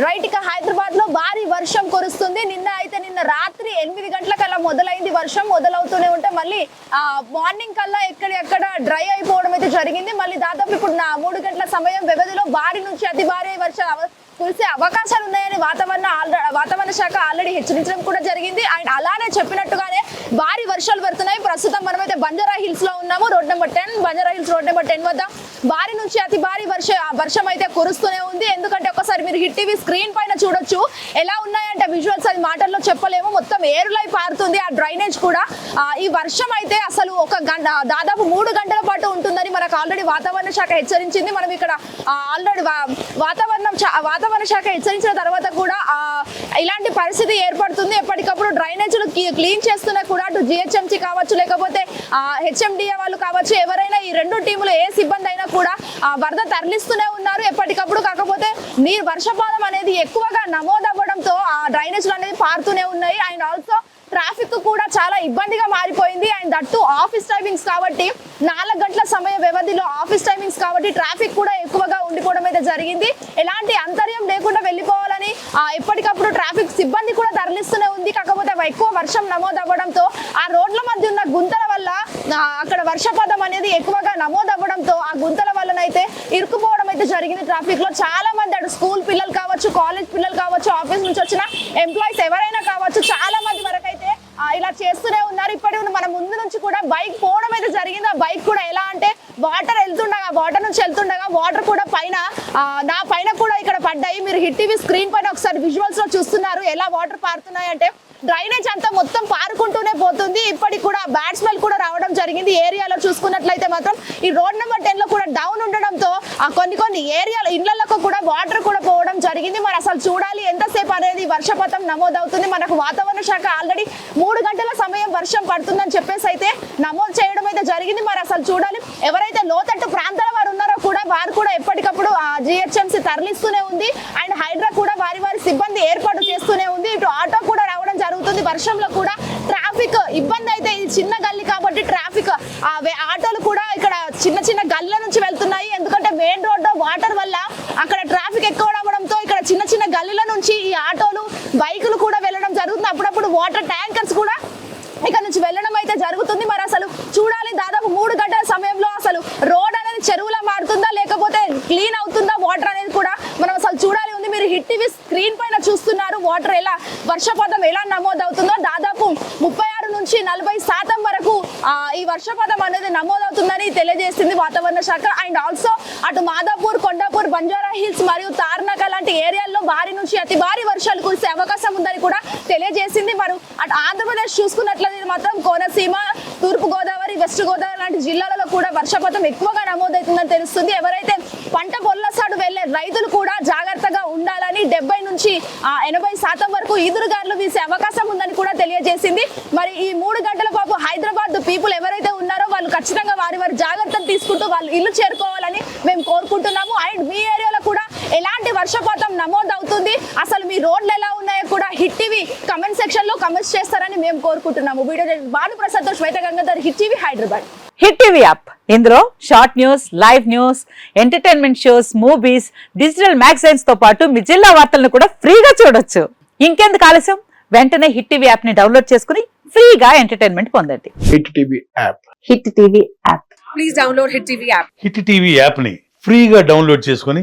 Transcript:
Right ఇక హైదరాబాద్లో భారీ వర్షం కురుస్తుంది. నిన్న అయితే నిన్న రాత్రి ఎనిమిది గంటలకల్లా మొదలైంది వర్షం. మొదలవుతూనే ఉంటే మళ్ళీ ఆ మార్నింగ్ కల్లా ఎక్కడెక్కడ డ్రై అయిపోవడం అయితే జరిగింది. మళ్ళీ దాదాపు ఇప్పుడు నా మూడు గంటల సమయం వ్యవధిలో భారీ నుంచి అతి భారీ వర్షం కురిసే అవకాశాలు ఉన్నాయని వాతావరణ వాతావరణ శాఖ ఆల్రెడీ హెచ్చరించడం కూడా జరిగింది. అండ్ అలానే చెప్పినట్టుగానే భారీ వర్షాలు పడుతున్నాయి. ప్రస్తుతం మనమైతే బంజారా హిల్స్లో ఉన్నాము. Road number ten. Banjara Hills road number ten వద్ద భారీ నుంచి అతి భారీ వర్ష వర్షం అయితే కురుస్తూనే ఉంది. ఎందుకంటే ఒకసారి మీరు హిట్ టీవీ స్క్రీన్ పైన చూడొచ్చు. ఎలా ఉన్నాయో విజువల్స్ అది మాటల్లో చెప్పలేము. మొత్తం ఏరులై పారుతుంది. ఆ డ్రైనేజ్ కూడా ఈ వర్షం అయితే అసలు ఒక గంట దాదాపు మూడు గంటల పాటు ఉంటుందని మనకు ఆల్రెడీ వాతావరణ శాఖ హెచ్చరించింది. మనం ఇక్కడ ఆల్రెడీ వాతావరణం వాతావరణ శాఖ హెచ్చరించిన తర్వాత కూడా ఇలాంటి పరిస్థితి ఏర్పడుతుంది. ఎప్పటికప్పుడు డ్రైనేజీలు క్లీన్ చేస్తున్నా కూడా అటు జిహెచ్ఎంసీ కావచ్చు లేకపోతే హెచ్ఎండిఏ వాళ్ళు కావచ్చు ఎవరైనా ఈ రెండు టీములు ఏ సిబ్బంది అయినా కూడా వరద తరలిస్తూనే ఉన్నారు. ఎప్పటికప్పుడు కాకపోతే నీరు వర్షపాతం అనేది ఎక్కువగా నమోదవ్వడంతో ఆ డ్రైనేజీలు అనేది పారుతూనే ఉన్నాయి. అండ్ ఆల్సో ట్రాఫిక్ కూడా చాలా ఇబ్బందిగా మారిపోయింది. అండ్ దట్టు ఆఫీస్ టైమింగ్స్ కాబట్టి నాలుగు గంటల సమయ వ్యవధిలో ఆఫీస్ టైమింగ్స్ కాబట్టి ట్రాఫిక్ కూడా ఎక్కువగా ఉండిపోవడం అయితే జరిగింది. ఎలాంటి అంతర్యం లేకుండా వెళ్ళిపోవాలని ఎప్పటికప్పుడు ట్రాఫిక్ సిబ్బంది కూడా తరలిస్తూనే ఉంది. కాకపోతే ఎక్కువ వర్షం నమోదవ్వడంతో ఆ రోడ్ల మధ్య ఉన్న గుంతల వల్ల అక్కడ వర్షపాతం అనేది ఎక్కువగా నమోదవ్వడంతో ఆ గుంతల వల్లనైతే ఇరుకుపో అయితే జరిగింది ట్రాఫిక్లో చాలా మంది అటు స్కూల్ పిల్లలు కావచ్చు కాలేజ్ పిల్లలు కావచ్చు ఆఫీస్ నుంచి వచ్చిన ఎంప్లాయీస్ ఎవరైనా కావచ్చు చాలా మంది వరకైతే ఇలా చేస్తూనే ఉన్నారు. ఇప్పటి మన ముందు నుంచి కూడా బైక్ పోవడం అయితే జరిగింది. ఆ బైక్ కూడా ఎలా అంటే వాటర్ వెళ్తుండగా వాటర్ నుంచి వెళ్తుండగా వాటర్ కూడా పైన నా పైన కూడా ఇక్కడ పడ్డాయి. మీరు హిట్ టీవీ స్క్రీన్ పైన ఒకసారి విజువల్స్లో చూస్తున్నారు. ఎలా వాటర్ పారుతున్నాయి అంటే డ్రైనేజ్ అంతా మొత్తం పారుకుంటూనే పోతుంది. ఇప్పటికి కూడా బ్యాట్స్మెన్ కూడా రావడం జరిగింది. ఏరియాలో చూసుకున్నట్లయితే మాత్రం ఈ రోడ్ నెంబర్ టెన్లో కూడా డౌన్ ఉండడం కొన్ని కొన్ని ఏరియాల ఇళ్ళకు కూడా వాటర్ కూడా పోవడం జరిగింది. మరి అసలు చూడాలి ఎంతసేపు అనేది వర్షపాతం నమోదవుతుంది. మనకు వాతావరణ శాఖ ఆల్రెడీ మూడు గంటల సమయం వర్షం పడుతుందని చెప్పేసి అయితే నమోదు చేయడం అయితే జరిగింది. మరి అసలు చూడాలి ఎవరైతే లోతట్టు ప్రాంతాల వారు ఉన్నారో కూడా వారు కూడా ఎప్పటికప్పుడు జిహెచ్ఎంసీ తరలిస్తూనే ఉంది. అండ్ హైడ్రా కూడా వారి వారి సిబ్బంది ఏర్పాటు చేస్తూనే ఉంది. ఇటు ఆటో కూడా రావడం జరుగుతుంది. వర్షంలో కూడా ట్రాఫిక్ ఇబ్బంది అయితే ఇది చిన్న గల్లి కాబట్టి ట్రాఫిక్ వే- ఆటోలు కూడా ఇక్కడ చిన్న చిన్న గల్లీల నుంచి వెళ్తున్నాయి ఎందుకంటే మెయిన్ రోడ్ వాటర్ వల్ల అక్కడ ట్రాఫిక్ ఎక్కువ అవడంతో ఇక్కడ చిన్న చిన్న గల్లీల నుంచి ఈ ఆటోలు బైకులు కూడా వెళ్ళడం జరుగుతుంది. అప్పుడప్పుడు వాటర్ ట్యాంకర్స్ కూడా ఇక్కడ నుంచి వెళ్ళడం అయితే జరుగుతుంది. మరి అసలు చూడాలి దాదాపు మూడు గంటల సమయంలో అసలు రోడ్ అనేది చెరువులా మారుతుందా లేకపోతే క్లీన్ అవుతుందా? వాటర్ అనేది కూడా మనం అసలు చూడాలి ఉంది. మీరు హిట్ టీవీ స్క్రీన్ పైన చూస్తున్నారు. వాటర్ ఎలా వర్షపాతం ఎలా నమోదవుతుందో దాదాపు ముప్పై ఆరు నుంచి నలభై శాతం వరకు ఈ వర్షపాతం అనేది నమోదవుతుందని తెలియజేసింది వాతావరణ శాఖ. అండ్ ఆల్సో అటు మాదాపూర్ కొండాపూర్ బంజారా హిల్స్ మరియు తార్నాక లాంటి ఏరియాల్లో భారీ నుంచి అతి భారీ వర్షాలు కురిసే అవకాశం ఉందని కూడా తెలియజేసింది. మరి అటు ఆంధ్రప్రదేశ్ చూసుకున్నట్లయితే మాత్రం కోనసీమ తూర్పు గోదావరి వెస్ట్ గోదావరి లాంటి జిల్లాలలో కూడా వర్షపాతం ఎక్కువగా నమోదవుతుందని తెలుస్తుంది. ఎవరైతే పంట పొల్లసాడు వెళ్ళే రైతులు కూడా జాగ్రత్తగా ఉండాలని డెబ్బై నుంచి ఎనభై శాతం వరకు ఈదురుగారులు వీసే అవకాశం ఉందని కూడా తెలియజేసింది. మరి ఈ మూడు గంటల పాపు హైదరాబాద్ పీపుల్ ఎవరైతే ఉన్నారో వాళ్ళు ఖచ్చితంగా వారి వారి జాగ్రత్తలు తీసుకుంటూ వాళ్ళు ఇల్లు చేరుకోవాలని మేము కోరుకుంటున్నాము అండ్ మీ ఏరియాలో కూడా ఎలాంటి వర్షపాతం నమోదవుతుంది. అసలు మీ రోడ్లు ఎలా ఉన్నాయో కూడా హిట్ టీవీ కమెంట్ సెక్షన్లో కమెంట్స్ చేస్తారని మేము కోరుకుంటున్నాము. Video Bhanu ప్రసాద్తో Shweta Gangadhar Hit TV Hyderabad. Hit TV app. ఇందులో short news live news entertainment shows movies digital మ్యాగజైన్స్తో పాటు మీ జిల్లా వార్తలను కూడా ఫ్రీగా చూడొచ్చు. ఇంకెందుకు ఆలస్యం? వెంటనే హిట్ టీవీ యాప్ని డౌన్లోడ్ చేసుకుని ఫ్రీగా ఎంటర్టైన్మెంట్ పొందండి. Hit TV app. Hit TV app. Please download Hit TV app. Hit TV యాప్ని ఫ్రీగా డౌన్లోడ్ చేసుకొని